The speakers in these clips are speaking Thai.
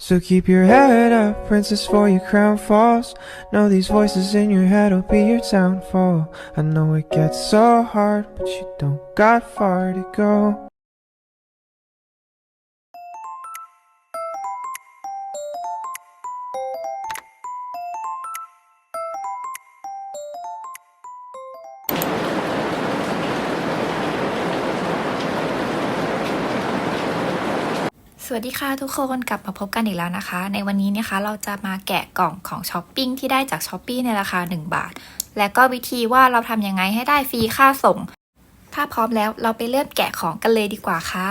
So keep your head up, princess, for your crown falls. Know these voices in your head will be your downfall. I know it gets so hard, but you don't got far to go. สวัสดีค่ะทุกคนกลับมาพบกันอีกแล้วนะคะ ในวันนี้นะคะเราจะมาแกะกล่องของช้อปปิ้งที่ได้จากช้อปปี้ในราคา 1 บาท และก็วิธีว่าเราทำยังไงให้ได้ฟรีค่าส่ง ถ้าพร้อมแล้วเราไปเริ่มแกะของกันเลยดีกว่าค่ะ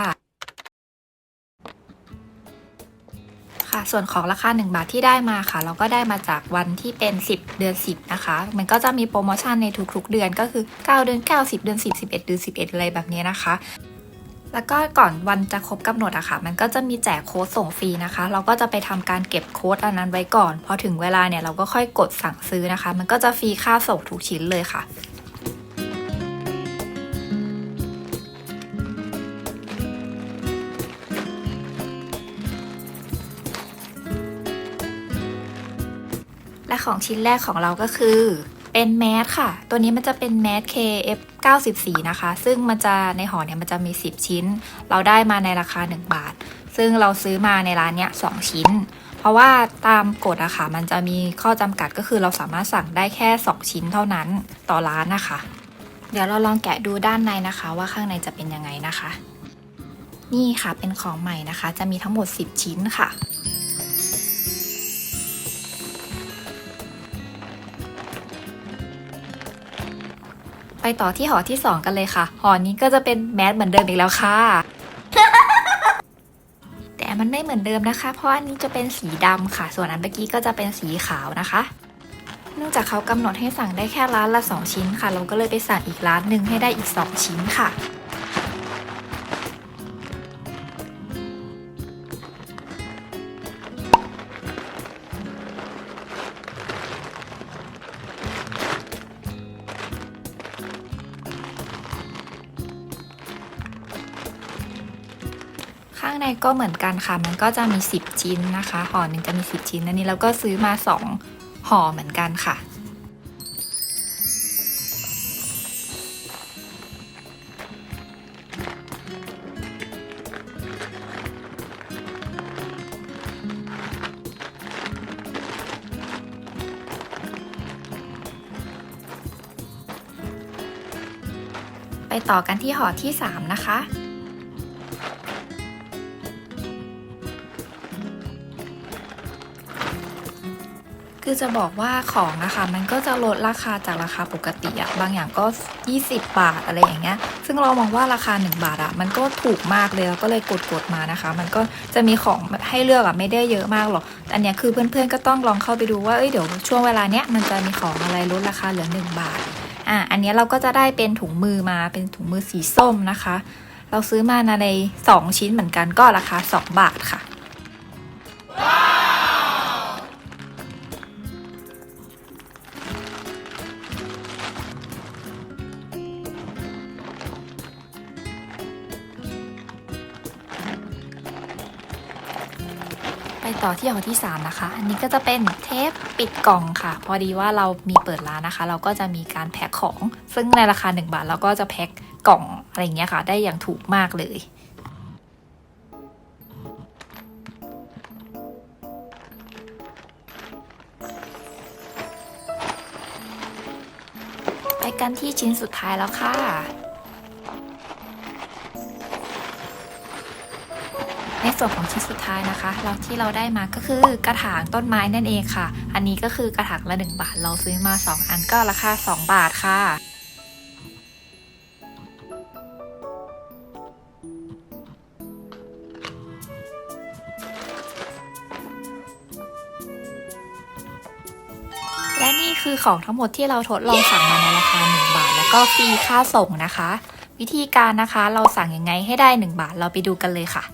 ค่ะส่วนของราคา 1 บาทที่ได้มาค่ะ เราก็ได้มาจากวันที่เป็น 10 เดือน 10 นะคะ มันก็จะมีโปรโมชั่นในทุกๆ เดือนก็คือ 9 เดือน 9 10 เดือน 10 11 เดือน 11 อะไรแบบนี้นะคะ แล้วก็ก่อนวันจะครบกำหนดอะค่ะ มันก็จะมีแจกโค้ดส่งฟรีนะคะ เราก็จะไปทำการเก็บโค้ดอันนั้นไว้ก่อน พอถึงเวลาเนี่ยเราก็ค่อยกดสั่งซื้อนะคะ มันก็จะฟรีค่าส่งทุกชิ้นเลยค่ะและของชิ้นแรกของเราก็คือ เป็นแมสค่ะ ตัวนี้มันจะเป็นแมส KF 94 นะคะ ซึ่งมันจะในห่อเนี่ยมันจะมี 10 ชิ้น เราได้มาในราคา 1 บาท ซึ่งเราซื้อมาในร้านเนี้ย2ชิ้น เพราะว่าตามกฎอะค่ะ มันจะมีข้อจำกัดก็คือเราสามารถสั่งได้แค่ 2 ชิ้นเท่านั้นต่อร้านนะคะ เดี๋ยวเราลองแกะดูด้านในนะคะ ว่าข้างในจะเป็นยังไงนะคะ นี่ค่ะเป็นของใหม่นะคะ จะมีทั้งหมด 10 ชิ้นค่ะ ไปต่อที่หอที่ 2 กันเลยค่ะ หอนี้ก็จะเป็นแมสเหมือนเดิมอีกแล้วค่ะ แต่มันไม่เหมือนเดิมนะคะ เพราะอันนี้จะเป็นสีดำค่ะ ส่วนอันเมื่อกี้ก็จะเป็นสีขาวนะคะ เนื่องจากเขากำหนดให้สั่งได้แค่ร้านละ 2 ชิ้นค่ะ เราก็เลยไปสั่งอีกร้านหนึ่งให้ได้อีก 2 ชิ้นค่ะางในก็เหมือนกันค่ะ มันก็จะมี 10 ชิ้นนะคะห่อหนึ่งจะมี 10 ชิ้นอันนี้เราก็ซื้อมา 2ห่อเหมือนกันค่ะไปต่อกันที่ห่อที่ 3 นะคะ คือจะบอกว่าของนะคะมันก็จะลดราคาจากราคาปกติอะบางอย่างก็ 20 บาทอะไรอย่างเงี้ย ซึ่งเรามองว่าราคา 1 บาทอะมันก็ถูกมากเลยแล้วก็เลยกดกดๆมานะคะ มันก็จะมีของให้เลือกอะไม่ได้เยอะมากหรอกอันเนี้ยคือเพื่อนๆก็ต้องลองเข้าไปดูว่าเอ้ยเดี๋ยวช่วงเวลาเนี้ยมันจะมีของอะไรลดราคาเหลือ 1 บาทอะอันเนี้ยเราก็จะได้เป็นถุงมือมาเป็นถุงมือสีส้มนะคะ เราซื้อมาใน 2 ชิ้นเหมือนกันก็ราคา 2 บาทค่ะ ไปต่อที่ห่อที่ 3 นะคะ อันนี้ก็จะเป็นเทปปิดกล่องค่ะ พอดีว่าเรามีเปิดร้านนะคะ เราก็จะมีการแพ็คของ ซึ่งในราคา 1 บาทเราก็จะแพ็คกล่องอะไรเงี้ยค่ะ ได้อย่างถูกมากเลยไปกันที่ชิ้นสุดท้ายแล้วค่ะ ในส่วนของชิ้นสุดท้ายนะคะ เราที่เราได้มาก็คือกระถางต้นไม้นั่นเองค่ะ อันนี้ก็คือกระถางละ 1 บาท เราซื้อมา 2 อันก็ราคา 2 บาทค่ะและนี่คือของทั้งหมดที่เราทดลองสั่งมาในราคา 1 บาท แล้วก็ฟรีค่าส่งนะคะ วิธีการนะคะเราสั่งยังไงให้ได้ 1 บาทเราไปดูกันเลยค่ะ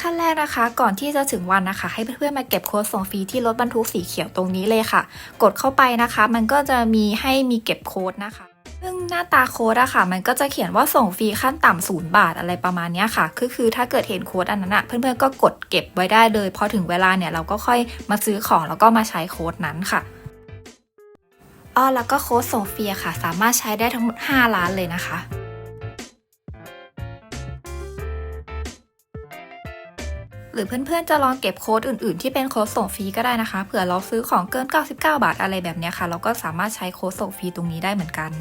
ขั้นแรกนะคะ ก่อนที่จะถึงวันนะคะ ให้เพื่อนๆมาเก็บโค้ดส่งฟรีที่รถบรรทุกสีเขียวตรงนี้เลยค่ะ กดเข้าไปนะคะ มันก็จะมีให้มีเก็บโค้ดนะคะซึ่งหน้าตาโค้ดอะค่ะ มันก็จะเขียนว่าส่งฟรีขั้นต่ำศูนย์บาทอะไรประมาณนี้ค่ะคือคือถ้าเกิดเห็นโค้ดอันนั้นอะเพื่อนๆก็กดเก็บไว้ได้เลย พอถึงเวลาเนี่ยเราก็ค่อยมาซื้อของแล้วก็มาใช้โค้ดนั้นค่ะอ้อแล้วก็โค้ดส่งฟรีค่ะ สามารถใช้ได้ทั้งหมด 5 ล้านเลยนะคะ หรือเพื่อนๆจะลองเก็บโค้ดอื่นๆ ที่เป็นโค้ดส่งฟรีก็ได้นะคะ เผื่อเราซื้อของเกิน 99 บาทอะไรแบบนี้ค่ะ เราก็สามารถใช้โค้ดส่งฟรีตรงนี้ได้เหมือนกัน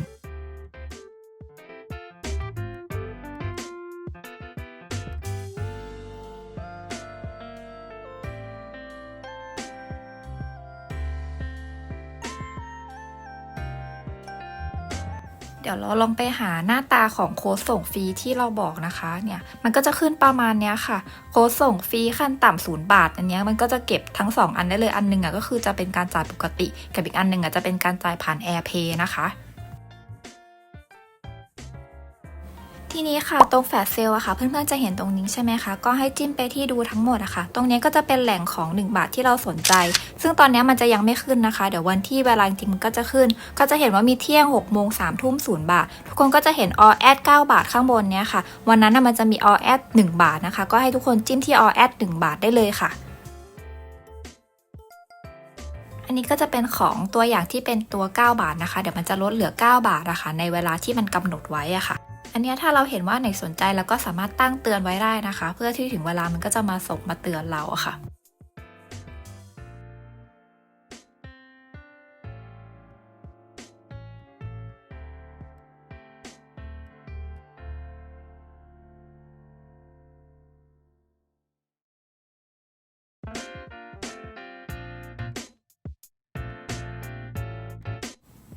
เดี๋ยวเราลองไปหาหน้าตาของโค้ดส่งฟรีที่เราบอกนะคะเนี่ยมันก็จะขึ้นประมาณเนี้ยค่ะ โค้ดส่งฟรีขั้นต่ำศูนย์บาท อันเนี้ยมันก็จะเก็บทั้ง 2 อันได้เลยอันหนึงอะก็คือจะเป็นการจ่ายปกติ กับอีกอันหนึงอะจะเป็นการจ่ายผ่าน AirPay นะคะ ทีนี้ค่ะตรงแฟลชเซลอะค่ะ เพื่อนๆจะเห็นตรงนี้ใช่ไหมคะก็ให้จิ้มไปที่ดูทั้งหมดอะค่ะ ตรงนี้ก็จะเป็นแหล่งของ 1 บาทที่เราสนใจ ซึ่งตอนนี้มันจะยังไม่ขึ้นนะคะ เดี๋ยววันที่เวลาจริงมันก็จะขึ้น ก็จะเห็นว่ามีเที่ยง6โมง3ทุ่ม0บาท ทุกคนก็จะเห็น all ad 9บาทข้างบนเนี้ยค่ะ วันนั้นมันจะมี all ad 1บาทนะคะ ก็ให้ทุกคนจิ้มที่ all ad 1บาทได้เลยค่ะอันนี้ก็จะเป็นของตัวอย่างที่เป็นตัว 9 บาทนะคะ เดี๋ยวมันจะลดเหลือ 9 บาทนะคะในเวลาที่มันกำหนดไว้อะค่ะ นเนี้ยถ้าเราเห็นว่าไหนสนใจเราก็สามารถตั้งเตือนไว้ได้นะคะ เพื่อที่ถึงเวลามันก็จะมาส่งมาเตือนเราอะค่ะ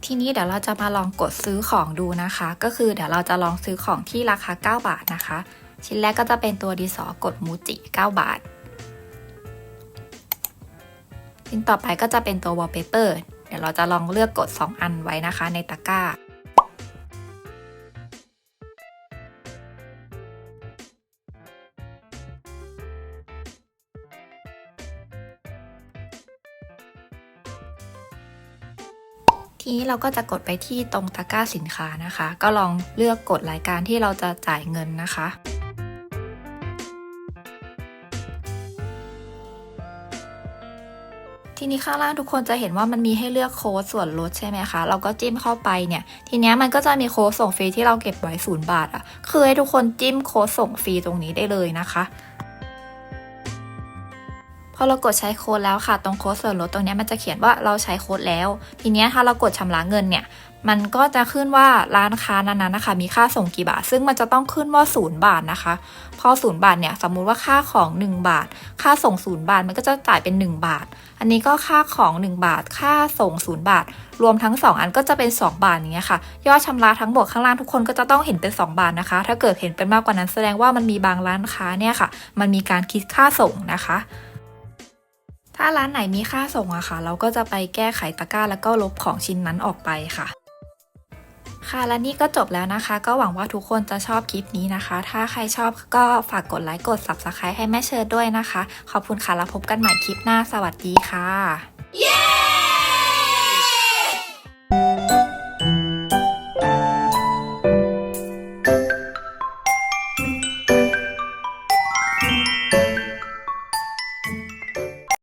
ทีนี้เดี๋ยวเราจะมาลองกดซื้อของดูนะคะ ก็คือเดี๋ยวเราจะลองซื้อของที่ราคา 9 บาทนะคะ ชิ้นแรกก็จะเป็นตัวดินสอกดมูจิ 9 บาท ชิ้นต่อไปก็จะเป็นตัววอลเปเปอร์เดี๋ยวเราจะลองเลือกกด 2 อันไว้นะคะในตะกร้า นี้เราก็จะกดไปที่ตรงตะกร้าสินค้านะคะ ก็ลองเลือกกดรายการที่เราจะจ่ายเงินนะคะทีนี้ข้างล่างทุกคนจะเห็นว่ามันมีให้เลือกโค้ดส่วนลดใช่ไหมคะ เราก็จิ้มเข้าไปเนี่ย ทีนี้มันก็จะมีโค้ดส่งฟรีที่เราเก็บไว้ศูนย์บาทอะ่ะ คือให้ทุกคนจิ้มโค้ดส่งฟรีตรงนี้ได้เลยนะคะ พอเรากดใช้โค้ดแล้วค่ะ ตรงโค้ดส่วนลดตรงนี้มันจะเขียนว่าเราใช้โค้ดแล้ว ทีนี้ถ้าเรากดชำระเงินเนี่ย มันก็จะขึ้นว่าร้านค้านั้นๆนะคะ มีค่าส่งกี่บาท ซึ่งมันจะต้องขึ้นว่าศูนย์บาทนะคะ พอศูนย์บาทเนี่ยสมมุติว่าค่าของ 1 บาท ค่าส่งศูนย์บาทมันก็จะจ่ายเป็น 1 บาท อันนี้ก็ค่าของ 1 บาท ค่าส่งศูนย์บาท รวมทั้ง 2 อันก็จะเป็น 2 บาทอย่างเงี้ยค่ะ ยอดชำระทั้งหมดข้างล่างทุกคนก็จะต้องเห็นเป็น 2 บาทนะคะ ถ้าเกิดเห็นเป็นมากกว่านั้นแสดงว่ามันมีบางร้านค้าเนี่ยค่ะ มันมีการคิดค่าส่งนะคะ ถ้าร้านไหนมีค่าส่งอะค่ะ เราก็จะไปแก้ไขตะกร้าแล้วก็ลบของชิ้นนั้นออกไปค่ะ ค่ะและนี่ก็จบแล้วนะคะ ก็หวังว่าทุกคนจะชอบคลิปนี้นะคะ ถ้าใครชอบก็ฝากกดไลค์กด subscribe ให้แม่เชิดด้วยนะคะ ขอบคุณค่ะแล้วพบกันใหม่คลิปหน้าสวัสดีค่ะ